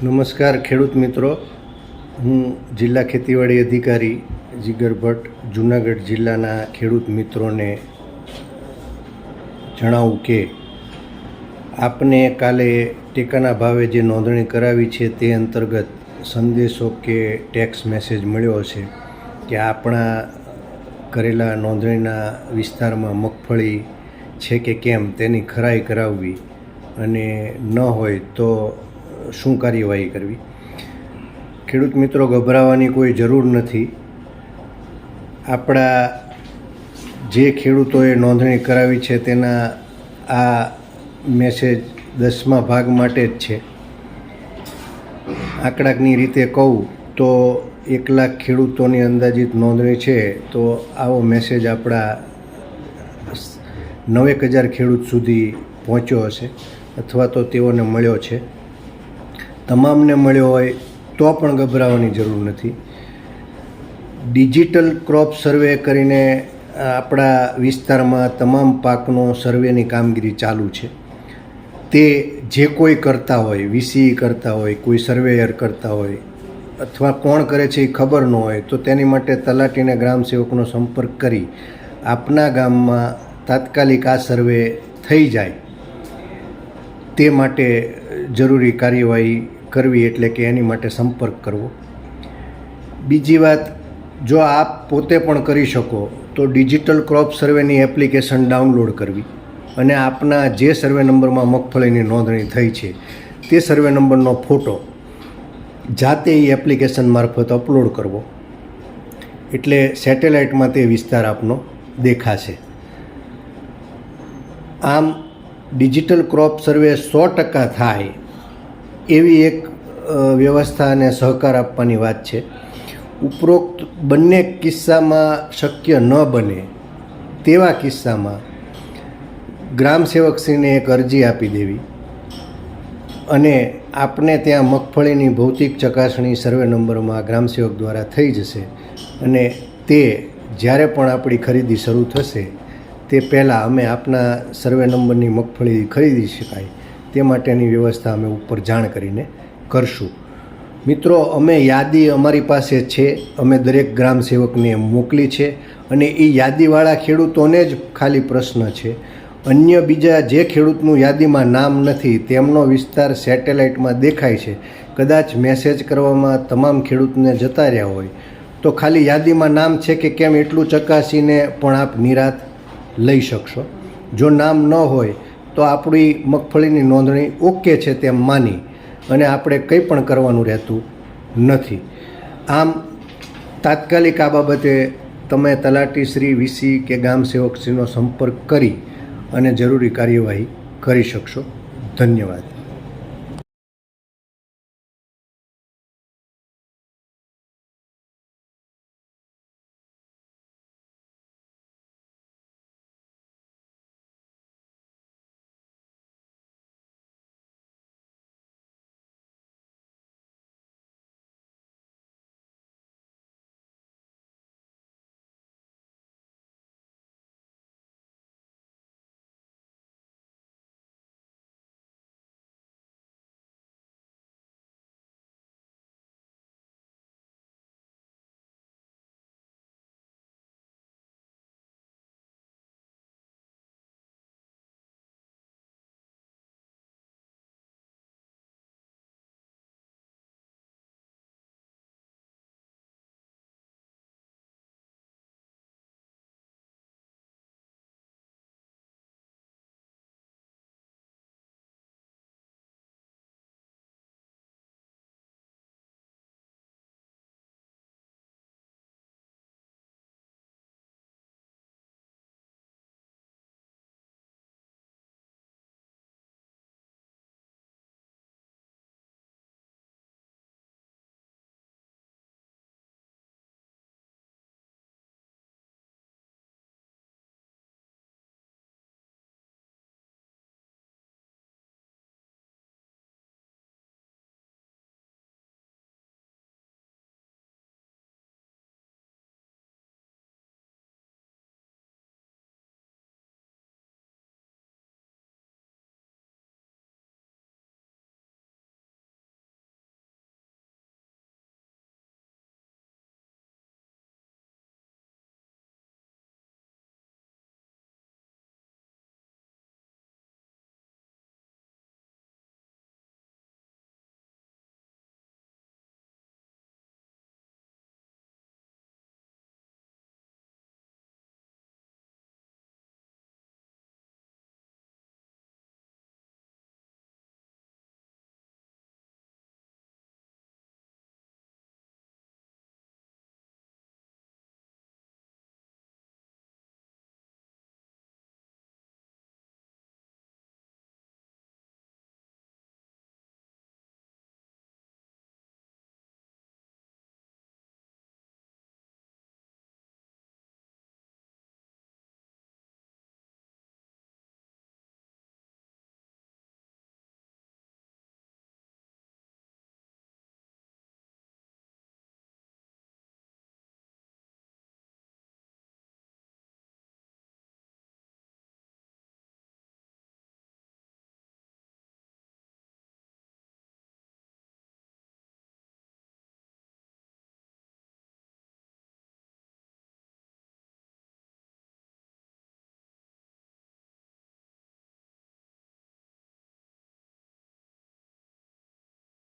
નમસ્કાર ખેડૂત મિત્રો. હું જિલ્લા ખેતીવાડી અધિકારી જીગર ભટ્ટ જુનાગઢ જિલ્લાના ખેડૂત મિત્રોને જણાવું કે આપને કાલે ટેકાના ભાવે જે નોંધણી કરાવી છે તે અંતર્ગત સંદેશો કે ટેક્સ મેસેજ મળ્યો છે કે આપણા કરેલા નોંધણીના વિસ્તારમાં મગફળી છે કે કેમ તેની ખરાઈ કરાવવી અને ન હોય તો શું કાર્યવાહી કરવી? ખેડૂત મિત્રો, ગભરાવાની કોઈ જરૂર નથી. આપણા જે ખેડૂતોએ નોંધણી કરાવી છે, તેના આ મેસેજ દસમા ભાગ માટે જ છે. આંકડાકની રીતે કહું તો એક લાખ ખેડૂતોની અંદાજિત નોંધણી છે, તો આવો મેસેજ આપણા નવેક હજાર ખેડૂત સુધી પહોંચ્યો હશે, અથવા તો તેઓને મળ્યો છે. તમામને મળ્યો હોય તો પણ ગભરાવાની જરૂર નથી. ડિજિટલ ક્રોપ સર્વે કરીને આપણા વિસ્તારમાં તમામ પાકનો સર્વેની કામગીરી ચાલુ છે. તે જે કોઈ કરતા હોય વીસી કરતા હોય, કોઈ સર્વેયર કરતા હોય, અથવા કોણ કરે છે એ ખબર ન હોય, તો તેની માટે તલાટીને ગ્રામ સેવકનો સંપર્ક કરી આપના ગામમાં તાત્કાલિક આ સર્વે થઈ જાય. તે માટે જરૂરી કાર્યવાહી કરવી એટલે કે એની માટે સંપર્ક કરવો. બીજી વાત, જો આપ પોતે પણ કરી શકો, તો ડિજિટલ ક્રોપ સર્વેની એપ્લિકેશન ડાઉનલોડ કરવી. અને આપના જે સર્વે નંબરમાં મગફળીની નોંધણી થઈ છે, તે સર્વે નંબરનો ફોટો જાતે એ એપ્લિકેશન મારફત અપલોડ કરવો. એટલે સેટેલાઇટમાં તે વિસ્તાર આપનો દેખાશે. આમ, ડિજિટલ ક્રોપ સર્વે સો ટકા થાય એવી એક વ્યવસ્થા અને સહકાર આપવાની વાત છે. ઉપરોક્ત બંને કિસ્સામાં શક્ય ન બને તેવા કિસ્સામાં ગ્રામ સેવકશ્રીને એક અરજી આપી દેવી અને આપને ત્યાં મગફળીની ભૌતિક ચકાસણી સર્વે નંબરમાં ગ્રામ સેવક દ્વારા થઈ જશે અને તે જ્યારે પણ આપણી ખરીદી શરૂ થશે તે પહેલાં અમે આપના સર્વે નંબરની મગફળી ખરીદી શકાય. તે માટેની વ્યવસ્થા અમે ઉપર જાણ કરીને કરશું. મિત્રો, અમે યાદી અમારી પાસે છે. અમે દરેક ગ્રામ સેવકને મોકલી છે અને એ યાદીવાળા ખેડૂતોને જ ખાલી પ્રશ્ન છે. અન્ય બીજા જે ખેડૂતનું યાદીમાં નામ નથી, તેમનો વિસ્તાર સેટેલાઇટમાં દેખાય છે. કદાચ મેસેજ કરવામાં તમામ ખેડૂતને જતા રહ્યા હોય. તો ખાલી યાદીમાં નામ છે કે કેમ એટલું ચકાસીને પણ આપ નિરાત લઈ શકશો. જો નામ ન હોય તો આપણી મગફળીની નોંધણી ઓકે છે તેમ માની અને આપણે કંઈ પણ કરવાનું રહેતું નથી. આમ, તાત્કાલિક આ બાબતે તમે તલાટી શ્રી વીસી કે ગામ સેવકશ્રીનો સંપર્ક કરી અને જરૂરી કાર્યવાહી કરી શકશો. ધન્યવાદ.